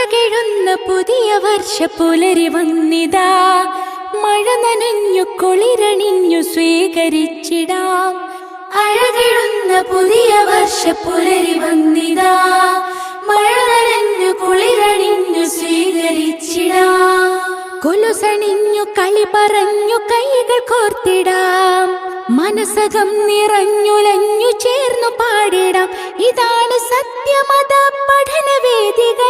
അഴകെഴുന്ന പുതിയ വർഷ പുലരി വന്നിതാ. മഴ നനഞ്ഞു കുളിരണിഞ്ഞു സ്വീകരിച്ചിടാം. അഴകെഴുന്ന പുതിയ വർഷ പുലരി വന്നിതാ. മഴ നനഞ്ഞു കുളിരണിഞ്ഞു സ്വീകരിച്ചിടാം. കൊലുസണിഞ്ഞു കളി പറഞ്ഞു കൈകൾ കോർത്തിടാം. മനസ്സകം നിറഞ്ഞുലഞ്ഞു ചേർന്നു പാടിടാം. ഇതാണ് സത്യമത പഠനവേദികൾ.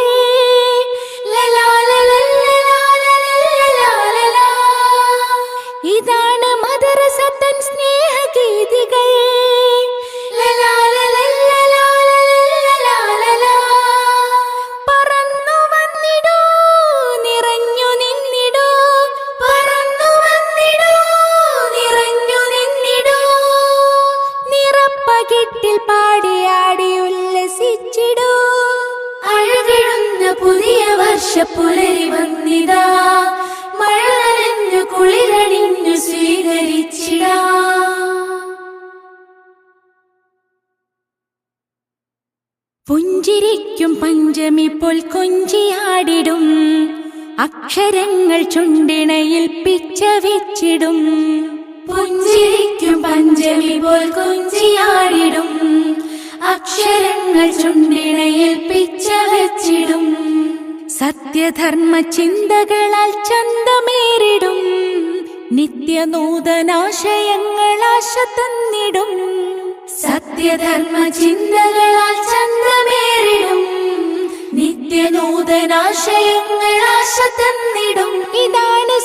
നിറപ്പകിട്ടിൽ പാടിയാടി ഉല്ലസിച്ചിടൂ. അഴകിടുന്ന പുതിയ വർഷ പുലരി വന്നിതാ. മഴ നനഞ്ഞു കുളിരണിഞ്ഞു സ്വീകരിച്ചിടാ. പുഞ്ചിരിക്കും പഞ്ചമി പോൽ കൊഞ്ചിയാടിടും അക്ഷരങ്ങൾ ചുണ്ടിണയിൽ പിച്ച വെച്ചിടും പുഞ്ചിരിക്കും പഞ്ചമി പോൽ അക്ഷരങ്ങൾ ചുണ്ടിണയിൽ പിച്ച വെച്ചിടും സത്യധർമ്മ ചിന്തകളാൽ ചന്തമേറിടും. നിത്യനൂതനാശയങ്ങൾ ആശ തന്നിടും. സത്യധർമ്മ ചിന്തകളാൽ ചന്തമേറിടും. നിത്യനൂതനാശയങ്ങൾ ആശ തന്നിടും. ഇതാണ്